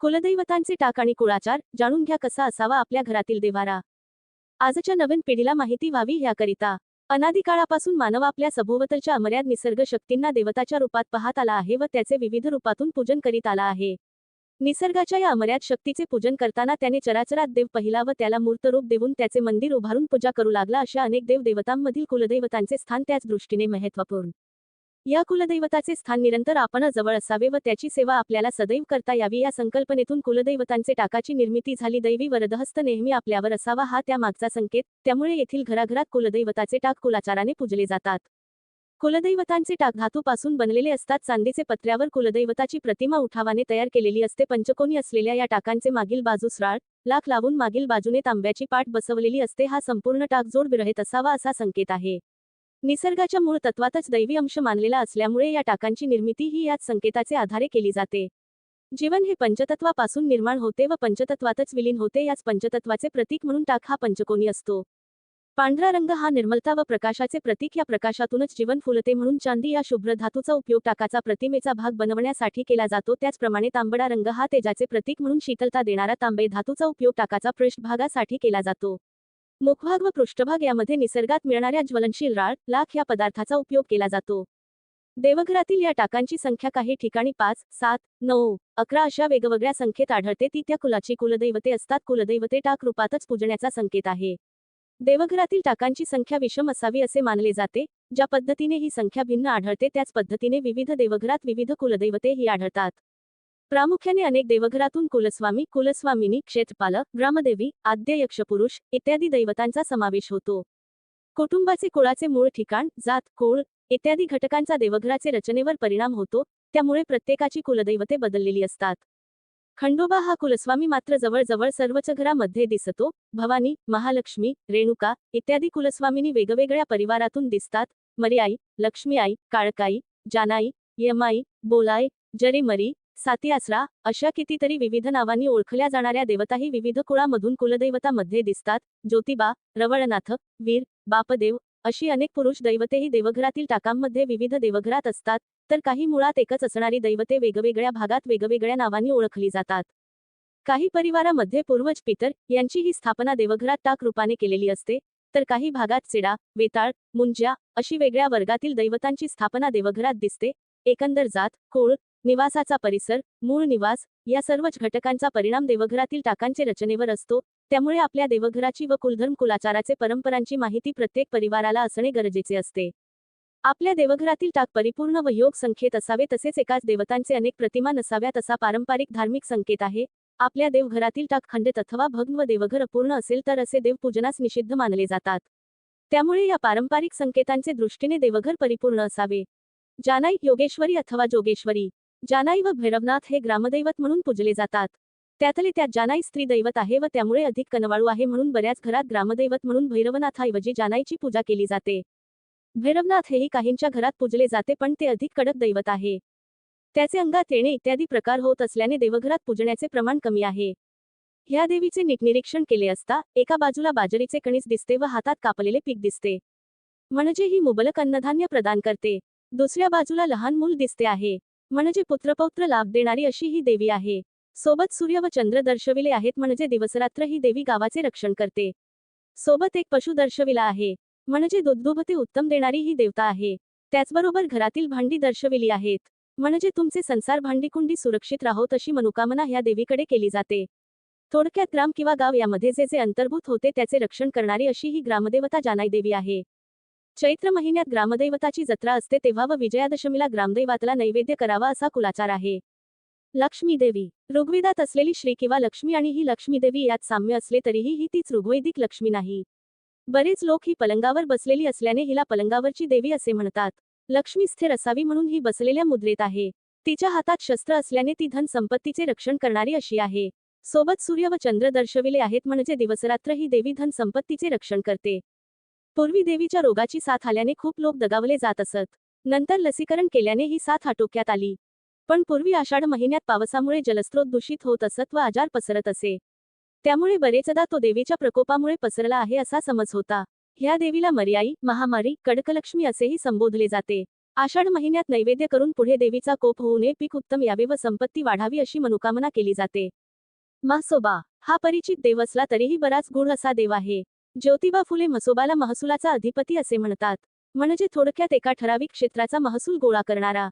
कुलदैवतांचे टाक आणि कुळाचार जाणून घ्या कसा असावा आपल्या घरातील देवारा. आजच्या नवीन पिढीला माहिती व्हावी ह्याकरिता अनादिकाळापासून मानव आपल्या सभोवतालच्या अमर्याद निसर्ग शक्तींना देवताच्या रूपात पाहत आला आहे व त्याचे विविध रूपातून पूजन करीत आला आहे. निसर्गाच्या या अमर्याद शक्तीचे पूजन करताना त्याने चराचरात देव पहिला व त्याला मूर्त रूप देऊन त्याचे मंदिर उभारून पूजा करू लागला अशा अनेक देव देवतांमधील कुलदैवतांचे स्थान त्याच दृष्टीने महत्त्वपूर्ण. या कुलदैवताचे स्थान निरंतर आपण जवळ असावे व त्याची सेवा आपल्याला सदैव करता यावी. या संकल्पनेतून कुलदैवतांचे टाकाची निर्मिती झाली. दैवी वरदहस्त नेहमी आपल्यावर असावा हा त्या मागचा संकेत. त्यामुळे येथील घराघरात कुलदैवताचे टाक कुलाचाराने पूजले जातात. कुलदैवतांचे टाक धातूपासून बनलेले असतात. चांदीचे पत्र्यावर कुलदैवताची प्रतिमा उठावाने तयार केलेली असते. पंचकोनी असलेल्या या टाकांचे मागील बाजूस राळ लाख लावून मागील बाजूने तांब्याची पाट बसवलेली असते. हा संपूर्ण टाक जोड विरहित असावा असा संकेत आहे. निसर्गाच्या मूळ तत्वातच दैवी अंश मानलेला असल्यामुळे या टाकांची निर्मिती ही याच संकेताचे आधारे केली जाते. जीवन हे पंचतत्वापासून निर्माण होते व पंचतत्वातच विलीन होते याच पंचतत्वाचे प्रतीक म्हणून टाक हा पंचकोनी असतो. पांढरा रंग हा निर्मलता व प्रकाशाचे प्रतीक या प्रकाशातूनच जीवन फुलते म्हणून चांदी या शुभ्र धातूचा उपयोग टाकाचा प्रतिमेचा भाग बनवण्यासाठी केला जातो. त्याचप्रमाणे तांबडा रंग हा तेजाचे प्रतीक म्हणून शीतलता देणारा तांबे धातूचा उपयोग टाकाचा पृष्ठभागासाठी केला जातो. मुखभाग व पृष्ठभाग यामध्ये निसर्गात मिळणाऱ्या ज्वलनशील राळ लाख या पदार्थाचा उपयोग केला जातो. देवघरातील या टाकांची संख्या काही ठिकाणी पाच सात नऊ अकरा अशा वेगवेगळ्या संख्येत आढळते. ती त्या कुलाची कुलदैवते असतात. कुलदैवते टाक रूपातच पूजण्याचा संकेत आहे. देवघरातील टाकांची संख्या विषम असावी असे मानले जाते. ज्या पद्धतीने ही संख्या भिन्न आढळते त्याच पद्धतीने विविध देवघरात विविध कुलदैवते ही आढळतात. प्रामुख्याने अनेक देवघरातून कुलस्वामी कुलस्वामिनी क्षेत्रपालक ग्रामदेवी आद्य यक्षपुरुष इत्यादी दैवतांचा समावेश होतो. कुटुंबाचे कुळाचे मूळ ठिकाण जात कुळ इत्यादी घटकांचा देवघराचे रचनेवर परिणाम होतो त्यामुळे प्रत्येकाची कुलदैवते बदललेली असतात. खंडोबा हा कुलस्वामी मात्र जवळजवळ सर्वच घरामध्ये दिसतो भवानी महालक्ष्मी रेणुका इत्यादी कुलस्वामिनी वेगवेगळ्या परिवारातून दिसतात मरियाई लक्ष्मी आई काळकाई जानाई यमाई बोलाई जरीमरी सातीआसरा अशा कितीतरी विविध नावांनी ओळखल्या जाणाऱ्या देवताही विविध कुळामधून कुलदैवतामध्ये दिसतात. ज्योतिबा रवळनाथ वीर बापदेव अशी अनेक पुरुष दैवतेही देवघरातील टाकांमध्ये विविध देवघरात असतात. तर काही मुळात एकच असणारी दैवते वेगवेगळ्या भागात वेगवेगळ्या नावांनी ओळखली जातात. काही परिवारामध्ये पूर्वज पितर यांची ही स्थापना देवघरात टाक रूपाने केलेली असते. तर काही भागात चिडा वेताळ मुंज्या अशी वेगळ्या वर्गातील दैवतांची स्थापना देवघरात दिसते. एकंदर जात कुळ निवासाचा परिसर मूळ निवास या सर्वच घटकांचा परिणाम देवघरातील टाकांचे रचनेवर असतो त्यामुळे आपल्या देवघराची व कुलधर्म कुलाचाराचे परंपरांची माहिती प्रत्येक परिवाराला असणे गरजेचे असते. आपल्या देवघरातील टाक परिपूर्ण व योग संख्येत असावे तसेच एकाच देवतांचे अनेक प्रतिमा नसाव्यात असा पारंपरिक धार्मिक संकेत आहे. आपल्या देवघरातील टाक खंडित अथवा भग्न व देवघर अपूर्ण असेल तर असे देवपूजनास निषिद्ध मानले जातात. त्यामुळे या पारंपरिक संकेतांचे दृष्टीने देवघर परिपूर्ण असावे. जानाई योगेश्वरी अथवा जोगेश्वरी. जानाई व भैरवनाथ हे ग्रामदैवत म्हणून पूजले जातात. त्यातले त्यात जानाई स्त्री दैवत आहे व त्यामुळे अधिक कनवाळू आहे म्हणून बऱ्याच घरात ग्रामदैवत म्हणून भैरवनाथाऐवजी जानाईची पूजा केली जाते. भैरवनाथ हेही काहींच्या घरात पूजले जाते पण ते अधिक कडक दैवत आहे. त्याचे अंगात येणे इत्यादी प्रकार होत असल्याने देवघरात पूजण्याचे प्रमाण कमी आहे. ह्या देवीचे नीटनिरीक्षण केले असता एका बाजूला बाजरीचे कणीस दिसते व हातात कापलेले पीक दिसते. म्हणजे ही मुबलक अन्नधान्य प्रदान करते. दुसऱ्या बाजूला लहान मूल दिसते आहे. म्हणजे पुत्रपौत्र लाभ देणारी अशी ही देवी आहे. सोबत सूर्य व चंद्र दर्शविले आहेत म्हणजे दिवसरात्र ही देवी गावाचे रक्षण करते. सोबत एक पशु दर्शविला आहे. म्हणजे दुधदुभते उत्तम देणारी ही देवता आहे. त्याचबरोबर घरातील भांडी दर्शविली आहेत. म्हणजे तुमचे संसार भांडीकुंडी सुरक्षित राहो तशी मनोकामना ह्या देवीकडे केली जाते. थोडक्यात ग्राम किंवा गाव यामध्ये जे जे अंतर्भूत होते त्याचे रक्षण करणारी अशी ही ग्रामदेवता जानाई देवी आहे. चैत्र महिन्यात ग्रामदैवताची जत्रा असते तेव्हा व विजयादशमीला ग्रामदैवातला नैवेद्य करावा असा कुलाचार आहे. लक्ष्मी देवी. ऋग्वेदात असलेली श्री किंवा लक्ष्मी आणि ही लक्ष्मी देवी यात साम्य असले तरीही ही तीच ऋग्वैदिक लक्ष्मी नाही. बरेच लोक ही पलंगावर बसलेली असल्याने हिला पलंगावरची देवी असे म्हणतात. लक्ष्मी स्थिर असावी म्हणून ही बसलेल्या मुद्रेत आहे. तिच्या हातात शस्त्र असल्याने ती धन संपत्तीचे रक्षण करणारी अशी आहे. सोबत सूर्य व चंद्र दर्शविले आहेत म्हणजे दिवसरात्र ही देवी धन संपत्तीचे रक्षण करते. पूर्वी देवीच्या रोगाची साथ आल्याने खूप लोक दगावले जात असत. नंतर लसीकरण केल्याने ही साथ आटोक्यात आली. पण पूर्वी आषाढ महिन्यात पावसामुळे जलस्रोत दूषित होत असत व आजार पसरत असे. त्यामुळे बरेचदा तो देवीच्या प्रकोपामुळे पसरला आहे असा समज होता. ह्या देवीला मर्याई महामारी कडकलक्ष्मी असेही संबोधले जाते. आषाढ महिन्यात नैवेद्य करून पुढे देवीचा कोप होऊ नये पीक उत्तम यावे व संपत्ती वाढावी अशी मनोकामना केली जाते. मासोबा हा परिचित देव असला तरीही बराच गुण असा देव आहे. ज्योतिबा फुले मसोबाला महसुलाचा अधिपती असे म्हणतात. म्हणजे थोडक्यात एका ठराविक क्षेत्राचा महसूल गोळा करणारा.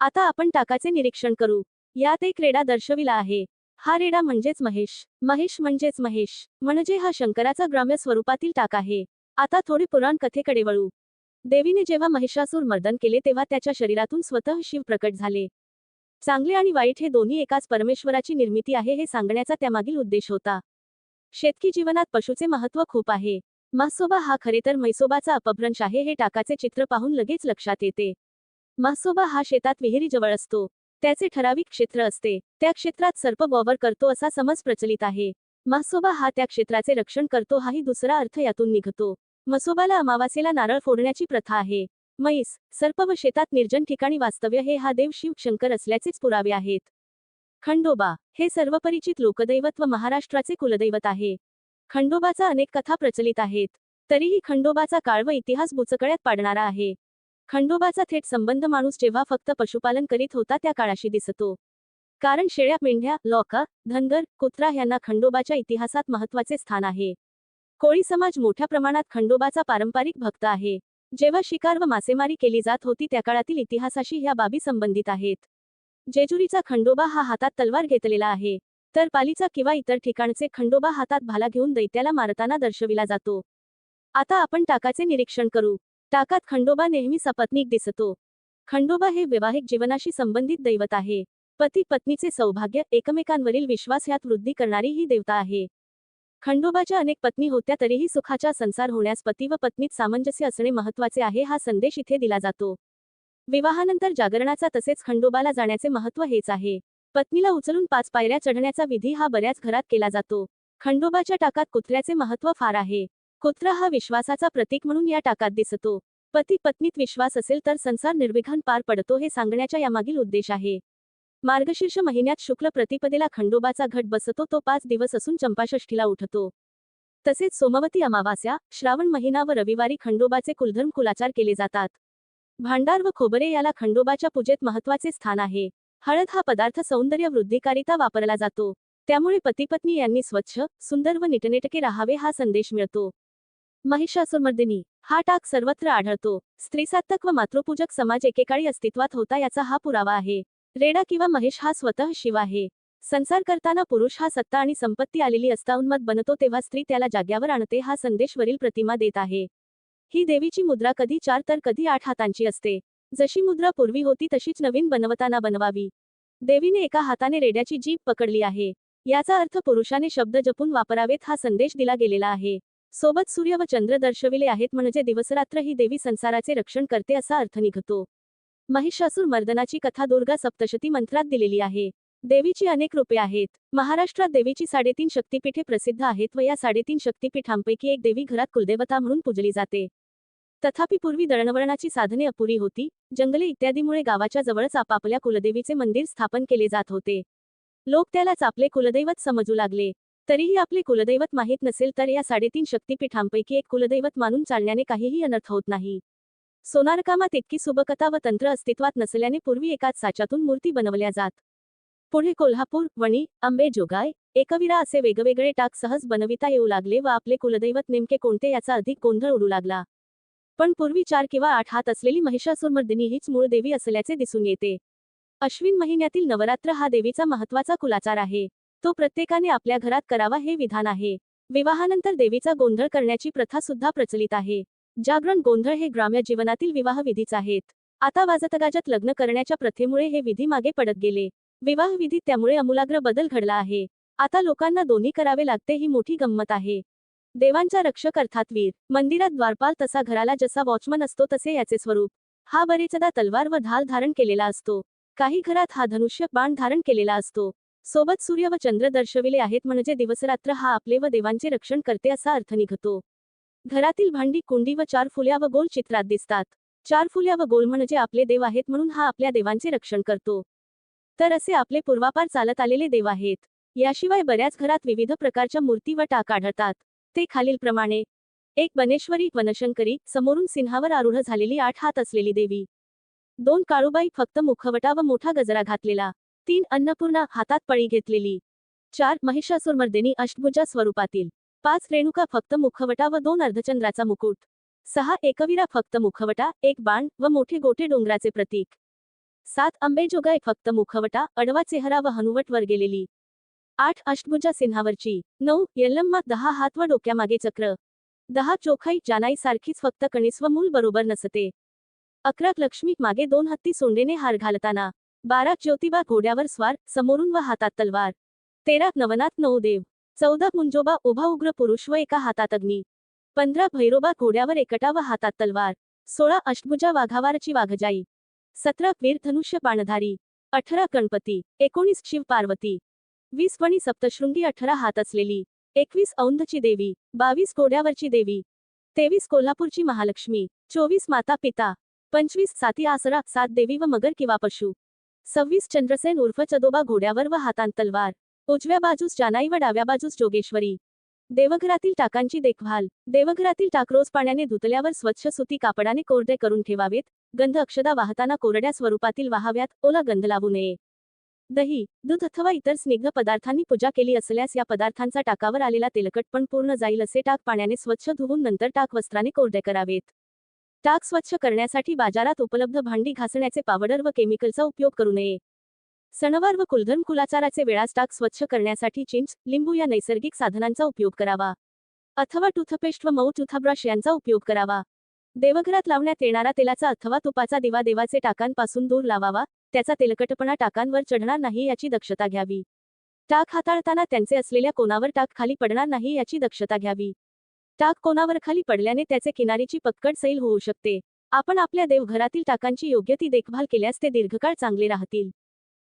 आता आपण टाकाचे निरीक्षण करू. यात एक रेडा दर्शविला आहे. हा रेडा म्हणजेच महेश. महेश म्हणजेच महेश. म्हणजे हा शंकराचा ग्राम्य स्वरूपातील टाक आहे. आता थोडे पुराण कथेकडे वळू. देवीने जेव्हा महिषासूर मर्दन केले तेव्हा त्याच्या शरीरातून स्वतः शिव प्रकट झाले. चांगले आणि वाईट हे दोन्ही एकाच परमेश्वराची निर्मिती आहे हे सांगण्याचा त्यामागील उद्देश होता. शेतकी जीवनात पशुचे महत्त्व खूप आहे. म्हसोबा हा खरे तर म्हैसोबाचा अपभ्रंश आहे हे टाकाचे चित्र पाहून लगेच लक्षात येते. म्हसोबा हा शेतात विहिरीजवळ असतो. त्याचे ठराविक क्षेत्र असते. त्या क्षेत्रात सर्प वावर करतो असा समज प्रचलित आहे. म्हसोबा हा त्या क्षेत्राचे रक्षण करतो हाही दुसरा अर्थ यातून निघतो. मसोबाला अमावास्येला नारळ फोडण्याची प्रथा आहे. म्हैस सर्प व शेतात निर्जन ठिकाणी वास्तव्य हे हा देव शिव शंकर असल्याचेच पुरावे आहेत. खंडोबा हे सर्वपरिचित लोकदैवत व महाराष्ट्राचे कुलदैवत आहे. खंडोबाचा अनेक कथा प्रचलित आहेत. तरीही खंडोबाचा काळ व इतिहास बुचकळ्यात पाडणारा आहे. खंडोबाचा थेट संबंध माणूस जेव्हा फक्त पशुपालन करीत होता त्या काळाशी दिसतो. कारण शेळ्या मेंढ्या लोका धनगर कुत्रा यांना खंडोबाच्या इतिहासात महत्त्वाचे स्थान आहे. कोळी समाज मोठ्या प्रमाणात खंडोबाचा पारंपरिक भक्त आहे. जेव्हा शिकार व मासेमारी केली जात होती त्या काळातील इतिहासाशी ह्या बाबी संबंधित आहेत. जेजुरीचा खंडोबा हा हातात तलवार घेतलेला आहे. तर पालीचा किंवा इतर ठिकाणचे खंडोबा हातात भाला घेऊन दैत्याला मारताना दर्शविला जातो. आता आपण टाकाचे निरीक्षण करू. टाकात खंडोबा नेहमी सपत्नीक दिसतो. खंडोबा हे वैवाहिक जीवनाशी संबंधित दैवत आहे. पती पत्नीचे सौभाग्य एकमेकांवरील विश्वास यात वृद्धी करणारी ही देवता आहे. खंडोबाच्या अनेक पत्नी होत्या तरीही सुखाचा संसार होण्यास पती व पत्नीत सामंजस्य असणे महत्त्वाचे आहे हा संदेश इथे दिला जातो. विवाहानंतर जागरणाचा तसेच खंडोबाला जाण्याचे महत्त्व हेच आहे. पत्नीला उचलून पाच पायऱ्या चढण्याचा विधी हा बऱ्याच घरात केला जातो. खंडोबाच्या टाकात कुत्र्याचे महत्त्व फार आहे. कुत्रा हा विश्वासाचा प्रतीक म्हणून या टाकात दिसतो. पती पत्नीत विश्वास असेल तर संसार निर्विघ्न पार पडतो हे सांगण्याच्या यामागील उद्देश आहे. मार्गशीर्ष महिन्यात शुक्ल प्रतिपदेला खंडोबाचा घट बसतो तो पाच दिवस असून चंपाषष्ठीला उठतो. तसेच सोमवती अमावास्या श्रावण महिना व रविवारी खंडोबाचे कुलधर्म कुलाचार केले जातात. भांडार व खोबरे याला खंडोबाच्या पूजेत महत्त्वाचे स्थान आहे. हळद हा पदार्थ सौंदर्य वृद्धिकारिता वापरला जातो. त्यामुळे पतीपत्नी यांनी स्वच्छ सुंदर व नीटनेटके राहावे हा संदेश मिळतो. महिषासुरमर्दिनी हा टाक सर्वत्र आढळतो. स्त्रीसात्तक व मातृपूजक समाज एकेकाळी अस्तित्वात होता याचा हा पुरावा आहे. रेडा किंवा महेश हा स्वतः शिव आहे. संसार करताना पुरुष हा सत्ता आणि संपत्ती आलेली असता उन्मत बनतो तेव्हा स्त्री त्याला जाग्यावर आणते हा संदेश वरील प्रतिमा देत आहे. ही देवीची मुद्रा कधी चार तर कधी आठ हातांची असते. जशी मुद्रा पूर्वी होती तशीच नवीन बनवताना बनवावी. देवीने एका हाताने रेड्याची जीभ पकडली आहे. याचा अर्थ पुरुषाने शब्द जपून वापरावेत हा संदेश दिला गेलेला आहे. सोबत सूर्य व चंद्र दर्शविले आहेत म्हणजे दिवसरात्र ही देवी संसाराचे रक्षण करते असा अर्थ निघतो. महिषासूर मर्दनाची कथा दुर्गा सप्तशती मंत्रात दिलेली आहे. देवीची अनेक रूपे आहेत. महाराष्ट्रात देवीची साडेतीन शक्तिपीठे प्रसिद्ध आहेत व या साडेतीन शक्तिपीठांपैकी एक देवी घरात कुलदेवता म्हणून पूजली जाते. तथापि पूर्वी दळणवळणाची साधने अपुरी होती जंगले इत्यादीमुळे गावाच्या जवळच आपापल्या कुलदेवीचे मंदिर स्थापन केले जात होते. लोक त्यालाच आपले कुलदैवत समजू लागले. तरीही आपले कुलदैवत माहीत नसेल तर या साडेतीन शक्तिपीठांपैकी एक कुलदैवत मानून चालण्याने काहीही अनर्थ होत नाही. सोनारकामात इतकी सुबकता व तंत्र अस्तित्वात नसल्याने पूर्वी एकाच साच्यातून मूर्ती बनवल्या जात. पुढे कोल्हापूर वणी आंबेजोगाय एकविरा असे वेगवेगळे टाक सहज बनविता येऊ लागले व आपले कुलदैवत नेमके कोणते याचा अधिक गोंधळ उडू लागला. पण पूर्वी चार किंवा आठ हात असलेली महिषासुरमर्दिनी हीच मूळ देवी असल्याचे दिसून येते. अश्विन महिन्यातील नवरात्र हा देवीचा महत्त्वाचा कुलाचार आहे. तो प्रत्येकाने आपल्या घरात करावा हे विधान आहे. विवाहानंतर देवीचा गोंधळ करण्याची प्रथा सुद्धा प्रचलित आहे. जागरण गोंधळ हे ग्राम्य जीवनातील विवाह विधीच आहेत. आता वाजतगाजात लग्न करण्याच्या प्रथेमुळे हे विधी मागे पडत गेले. विवाह विधीत त्यामुळे अमूलाग्र बदल घडला आहे. आता लोकांना दोन्ही करावे लागते ही मोठी गंमत आहे. देवांचा रक्षक अर्थात वीर. मंदिरात द्वारपाल तसा घराला जसा वॉचमन असतो तसे याचे स्वरूप. हा बरेचदा तलवार व ढाल धारण केलेला असतो. काही घरात हा धनुष्य बाण धारण केलेला असतो. सोबत सूर्य व चंद्र दर्शविले आहेत म्हणजे दिवसरात्र हा आपले व देवांचे रक्षण करते असा अर्थ निघतो. घरातील भांडी कुंडी व चार फुल्या व गोल चित्रात दिसतात. चार फुल्या व गोल म्हणजे आपले देव आहेत म्हणून हा आपल्या देवांचे रक्षण करतो. तर असे आपले पूर्वापार चालत आलेले देव आहेत. याशिवाय बऱ्याच घरात विविध प्रकारच्या मूर्ती व टाक आढळतात. ते खालीलप्रमाणे. एक बनेश्वरी वनशंकरी समोरून सिंहावर आरूढ झालेली आठ हात असलेली देवी. दोन काळूबाई फक्त मुखवटा व मोठा गजरा घातलेला. तीन अन्नपूर्णा हातात पळी घेतलेली. चार महिषासुरमर्दिनी अष्टभुजा स्वरूपातील. पाच रेणुका फक्त मुखवटा व दोन अर्धचंद्राचा मुकुट. सहा एकवीरा फक्त मुखवटा एक बाण व मोठे गोटे डोंगराचे प्रतीक. सात अंबेजोगाई फक्त मुखवटा अडवा चेहरा व हनुवट वर गेलेली. आठ अष्टभुजा सिन्हावरची. नऊ, यल्लम्मा, दहा हात व डोक्यामागे चक्र. दहा, चोखाई, जानाई सारखीच फक्त कणीस व मूल बरोबर नसते. अकरा, लक्ष्मी, मागे दोन हत्ती सोंडेने हार घालताना. बारा, ज्योतिबा घोड्यावर स्वार, समोरून व हातात तलवार. तेरा, नवनाथ नऊ देव चौदा, मुंजोबा, उभा उग्र पुरुष व एका हातात अग्नी. पंधरा, भैरोबा घोड्यावर एकटा व हातात तलवार. सोळा, अष्टभुजा वाघावारची वाघजाई. सतरा वीर धनुष्य बाणधारी. अठरा, गणपती. एकोणीस शिव पार्वती वीस वणी सप्तशृंगी अठरा हात असलेली एकवीस औंधची देवी बावीस घोड्यावरची देवी तेवीस कोल्हापूरची महालक्ष्मी चोवीस माता पिता पंचवीस साती आसरा सात देवी व मगर किंवा पशु सव्वीस चंद्रसेन उर्फ चदोबा घोड्यावर व हातांत तलवार उजव्या बाजूस जानाई व डाव्या बाजूस जोगेश्वरी देवघरातील टाकांची देखभाल देवघरातील टाक रोज पाण्याने धुतल्यावर स्वच्छ सुती कापडाने कोरडे करून ठेवावेत गंध अक्षदा वाहताना कोरड्या स्वरूपातील वाहाव्यात ओला गंध लावू नये. दही दूध अथवा इतर स्निग्ध पदार्थांनी पूजा केली असल्यास या पदार्थांचा टाकावर आलेला तेलकटपण पूर्ण जाईल असे टाक पाण्याने स्वच्छ धुवून नंतर टाक वस्त्राने कोरडे करावेत. टाक स्वच्छ करण्यासाठी बाजारात उपलब्ध भांडी घासण्याचे पावडर व केमिकलचा उपयोग करू नये. सणवार व कुलधर्म कुलाचाराचे वेळास टाक स्वच्छ करण्यासाठी चिंच लिंबू या नैसर्गिक साधनांचा उपयोग करावा. अथवा टूथपेस्ट व मऊ टूथब्रश यांचा उपयोग करावा. देवघरात लावण्यात येणारा तेलाचा अथवा तुपाचा दिवा देवाचे टाकांपासून दूर लावावा. त्याचा तेलकटपणा टाकांवर चढणार नाही याची दक्षता घ्यावी. टाक हाताळताना त्यांचे असलेल्या कोणावर टाक खाली पडणार नाही याची दक्षता घ्यावी. टाक कोणावर खाली पडल्याने त्याचे किनारीची पक्कड सैल होऊ शकते. आपण आपल्या देवघरातील टाकांची योग्य ती देखभाल केल्यास ते दीर्घकाळ चांगले राहतील.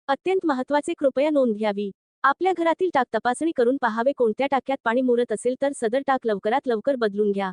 अत्यंत महत्त्वाचे कृपया नोंद घ्यावी. आपल्या घरातील टाक तपासणी करून पहावे कोणत्या टाक्यात पाणी मुरत असेल तर सदर टाक लवकरात लवकर बदलून घ्या.